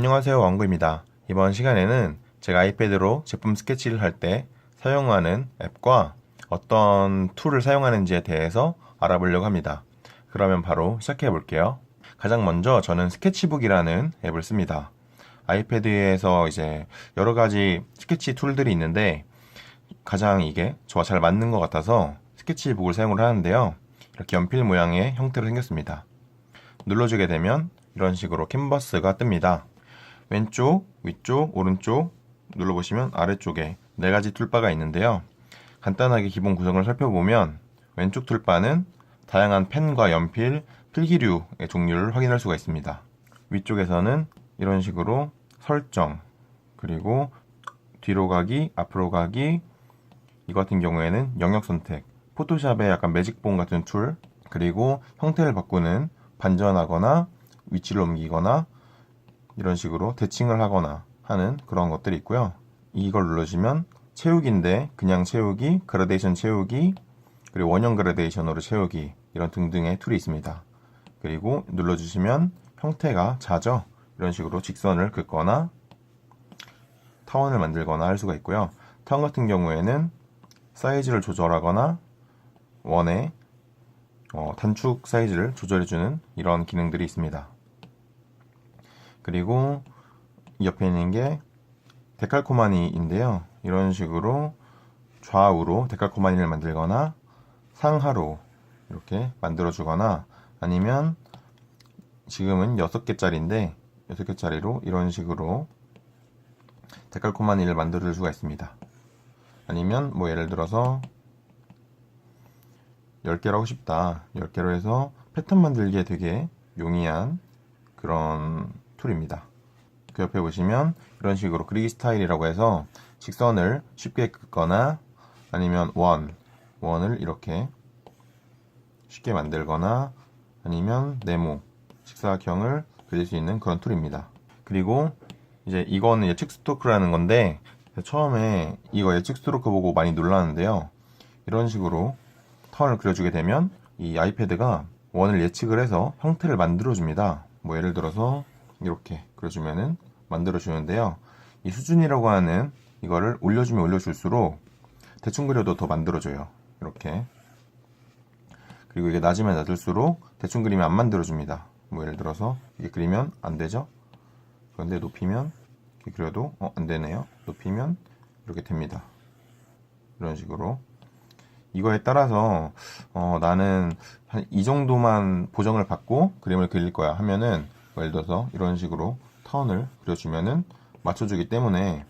안녕하세요 왕구입니다. 이번 시간에는 제가 아이패드로 제품 스케치를 할 때 사용하는 앱과 어떤 툴을 사용하는지에 대해서 알아보려고 합니다. 그러면 바로 시작해 볼게요. 가장 먼저 저는 스케치북이라는 앱을 씁니다. 아이패드에서 이제 여러 가지 스케치 툴들이 있는데 가장 이게 저와 잘 맞는 것 같아서 스케치북을 사용을 하는데요. 이렇게 연필 모양의 형태로 생겼습니다. 눌러주게 되면 이런 식으로 캔버스가 뜹니다. 왼쪽, 위쪽, 오른쪽 눌러보시면 아래쪽에 네 가지 툴바가 있는데요. 간단하게 기본 구성을 살펴보면 왼쪽 툴바는 다양한 펜과 연필, 필기류의 종류를 확인할 수가 있습니다. 위쪽에서는 이런 식으로 설정, 그리고 뒤로 가기, 앞으로 가기, 이 같은 경우에는 영역 선택, 포토샵의 약간 매직본 같은 툴, 그리고 형태를 바꾸는 반전하거나 위치를 옮기거나 이런 식으로 대칭을 하거나 하는 그런 것들이 있고요. 이걸 누르시면 채우기인데 그냥 채우기, 그라데이션 채우기, 그리고 원형 그라데이션으로 채우기 이런 등등의 툴이 있습니다. 그리고 눌러주시면 형태가 자죠. 이런 식으로 직선을 긋거나 타원을 만들거나 할 수가 있고요. 타원 같은 경우에는 사이즈를 조절하거나 원의 어, 단축 사이즈를 조절해주는 이런 기능들이 있습니다. 그리고 옆에 있는 게 데칼코마니인데요. 이런 식으로 좌우로 데칼코마니를 만들거나 상하로 이렇게 만들어주거나 아니면 지금은 6개짜리인데 6개짜리로 이런 식으로 데칼코마니를 만들어줄 수가 있습니다. 아니면 뭐 예를 들어서 10개로 하고 싶다. 10개로 해서 패턴 만들기에 되게 용이한 그런 툴입니다. 그 옆에 보시면 이런 식으로 그리기 스타일이라고 해서 직선을 쉽게 긋거나 아니면 원, 원을 이렇게 쉽게 만들거나 아니면 네모, 직사각형을 그릴 수 있는 그런 툴입니다. 그리고 이제 이거는 예측 스토크라는 건데 처음에 이거 예측 스트로크 보고 많이 놀랐는데요. 이런 식으로 턴을 그려주게 되면 이 아이패드가 원을 예측을 해서 형태를 만들어줍니다. 뭐 예를 들어서 이렇게 그려주면은 만들어주는데요. 이 수준이라고 하는 이거를 올려주면 올려줄수록 대충 그려도 더 만들어줘요. 이렇게. 그리고 이게 낮으면 낮을수록 대충 그리면 안 만들어줍니다. 뭐 예를 들어서 이게 그리면 안 되죠? 그런데 높이면 이렇게 그려도 어, 안 되네요. 높이면 이렇게 됩니다. 이런 식으로. 이거에 따라서 어, 나는 한 이 정도만 보정을 받고 그림을 그릴 거야 하면은 예를 들어서 이런 식으로 타원을 그려주면은 맞춰주기 때문에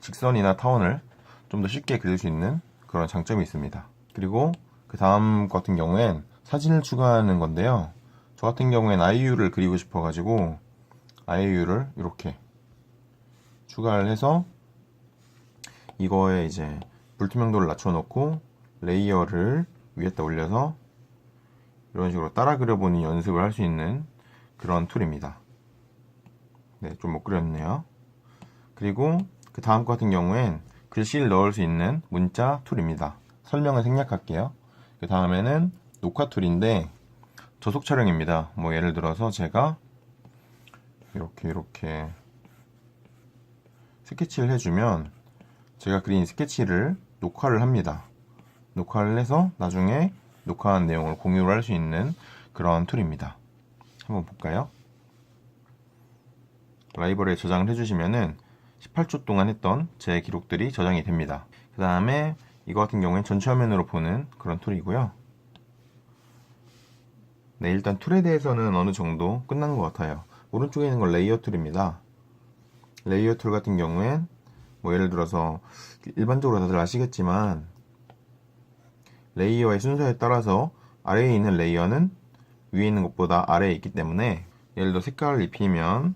직선이나 타원을 좀 더 쉽게 그릴 수 있는 그런 장점이 있습니다. 그리고 그 다음 같은 경우엔 사진을 추가하는 건데요. 저 같은 경우엔 아이유를 그리고 싶어가지고 아이유를 이렇게 추가를 해서 이거에 이제 불투명도를 낮춰놓고 레이어를 위에다 올려서 이런 식으로 따라 그려보는 연습을 할 수 있는 그런 툴입니다. 네, 좀 못 그렸네요. 그리고 그 다음 같은 경우엔 글씨를 넣을 수 있는 문자 툴입니다. 설명을 생략할게요. 그 다음에는 녹화 툴인데 저속 촬영입니다. 뭐 예를 들어서 제가 이렇게 이렇게 스케치를 해주면 제가 그린 스케치를 녹화를 합니다. 녹화를 해서 나중에 녹화한 내용을 공유를 할 수 있는 그런 툴입니다. 한번 볼까요? 라이브러리에 저장을 해주시면은 18초 동안 했던 제 기록들이 저장이 됩니다. 그 다음에 이거 같은 경우엔 전체 화면으로 보는 그런 툴이고요. 네, 일단 툴에 대해서는 어느 정도 끝난 것 같아요. 오른쪽에 있는 건 레이어 툴입니다. 레이어 툴 같은 경우엔 뭐 예를 들어서 일반적으로 다들 아시겠지만 레이어의 순서에 따라서 아래에 있는 레이어는 위에 있는 것보다 아래에 있기 때문에 예를 들어 색깔을 입히면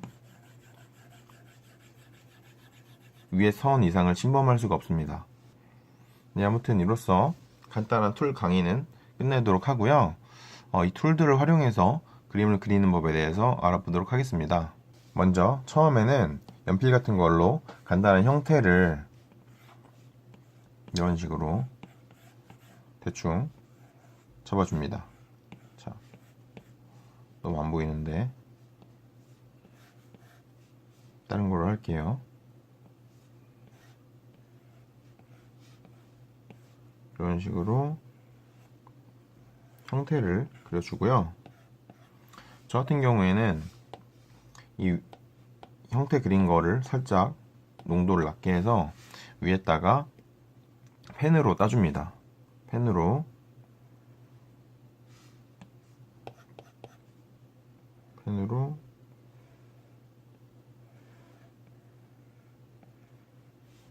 위에 선 이상을 침범할 수가 없습니다. 네, 아무튼 이로써 간단한 툴 강의는 끝내도록 하고요. 어, 이 툴들을 활용해서 그림을 그리는 법에 대해서 알아보도록 하겠습니다. 먼저 처음에는 연필 같은 걸로 간단한 형태를 이런 식으로 대충 잡아줍니다. 자, 너무 안 보이는데 다른 걸로 할게요. 이런 식으로 형태를 그려주고요. 저 같은 경우에는 이 형태 그린 거를 살짝 농도를 낮게 해서 위에다가 펜으로 따줍니다. 펜으로 펜으로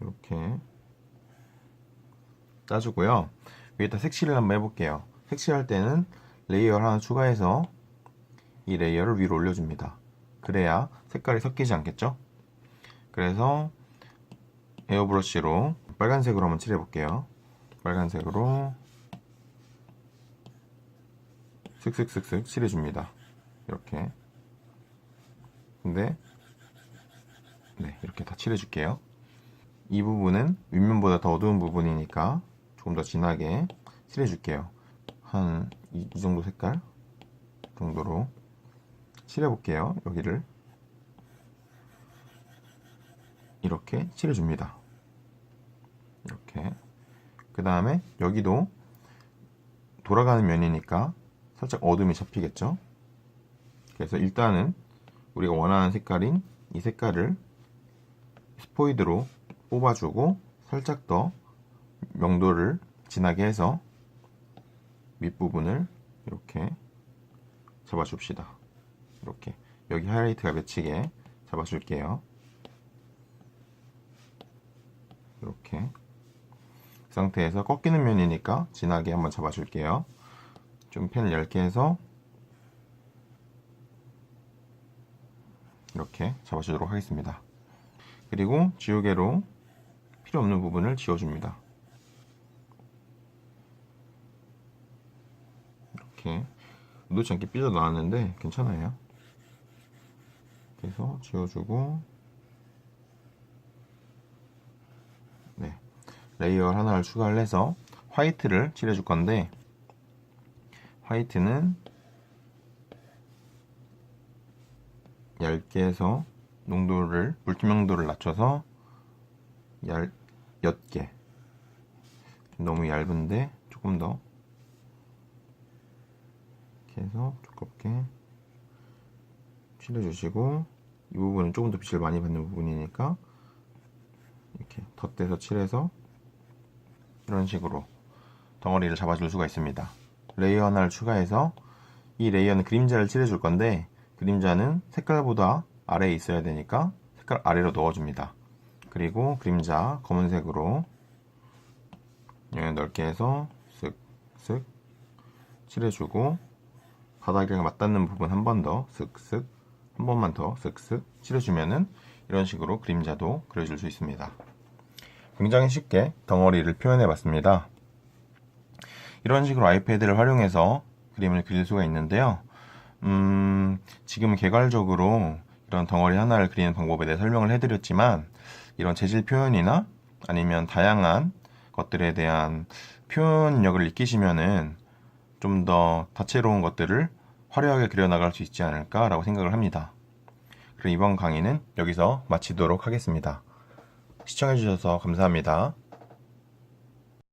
이렇게 따주고요. 위에다 색칠을 한번 해볼게요. 색칠할 때는 레이어 하나 추가해서 이 레이어를 위로 올려줍니다. 그래야 색깔이 섞이지 않겠죠? 그래서 에어브러쉬로 빨간색으로 한번 칠해볼게요. 빨간색으로 슥슥슥슥 칠해줍니다. 이렇게. 근데 네 이렇게 다 칠해줄게요. 이 부분은 윗면보다 더 어두운 부분이니까 조금 더 진하게 칠해줄게요. 한 이 정도 색깔 정도로 칠해볼게요. 여기를 이렇게 칠해줍니다. 이렇게 그 다음에 여기도 돌아가는 면이니까 살짝 어둠이 잡히겠죠. 그래서 일단은 우리가 원하는 색깔인 이 색깔을 스포이드로 뽑아주고 살짝 더 명도를 진하게 해서 윗부분을 이렇게 잡아줍시다. 이렇게 여기 하이라이트가 맺히게 잡아줄게요. 이렇게 그 상태에서 꺾이는 면이니까 진하게 한번 잡아줄게요. 좀 펜을 얇게 해서 이렇게 잡아주도록 하겠습니다. 그리고 지우개로 필요 없는 부분을 지워줍니다. 이렇게 의도치 않게 삐져 나왔는데 괜찮아요. 그래서 지워주고 네 레이어 하나를 추가를 해서 화이트를 칠해줄 건데 화이트는 얇게 해서 농도를 물기 명도를 낮춰서 얇 옅게 너무 얇은데 조금 더 이렇게 해서 두껍게 칠해주시고 이 부분은 조금 더 빛을 많이 받는 부분이니까 이렇게 덧대서 칠해서 이런 식으로 덩어리를 잡아줄 수가 있습니다. 레이어 하나를 추가해서 이 레이어는 그림자를 칠해줄 건데 그림자는 색깔보다 아래에 있어야 되니까 색깔 아래로 넣어줍니다. 그리고 그림자 검은색으로 여기 넓게 해서 쓱쓱 칠해주고 바닥이랑 맞닿는 부분 한 번 더 쓱쓱 한 번만 더 쓱쓱 칠해주면은 이런 식으로 그림자도 그려줄 수 있습니다. 굉장히 쉽게 덩어리를 표현해 봤습니다. 이런 식으로 아이패드를 활용해서 그림을 그릴 수가 있는데요. 음, 지금 개괄적으로 이런 덩어리 하나를 그리는 방법에 대해 설명을 해드렸지만 이런 재질 표현이나 아니면 다양한 것들에 대한 표현력을 익히시면은 좀 더 다채로운 것들을 화려하게 그려나갈 수 있지 않을까라고 생각을 합니다. 그럼 이번 강의는 여기서 마치도록 하겠습니다. 시청해주셔서 감사합니다.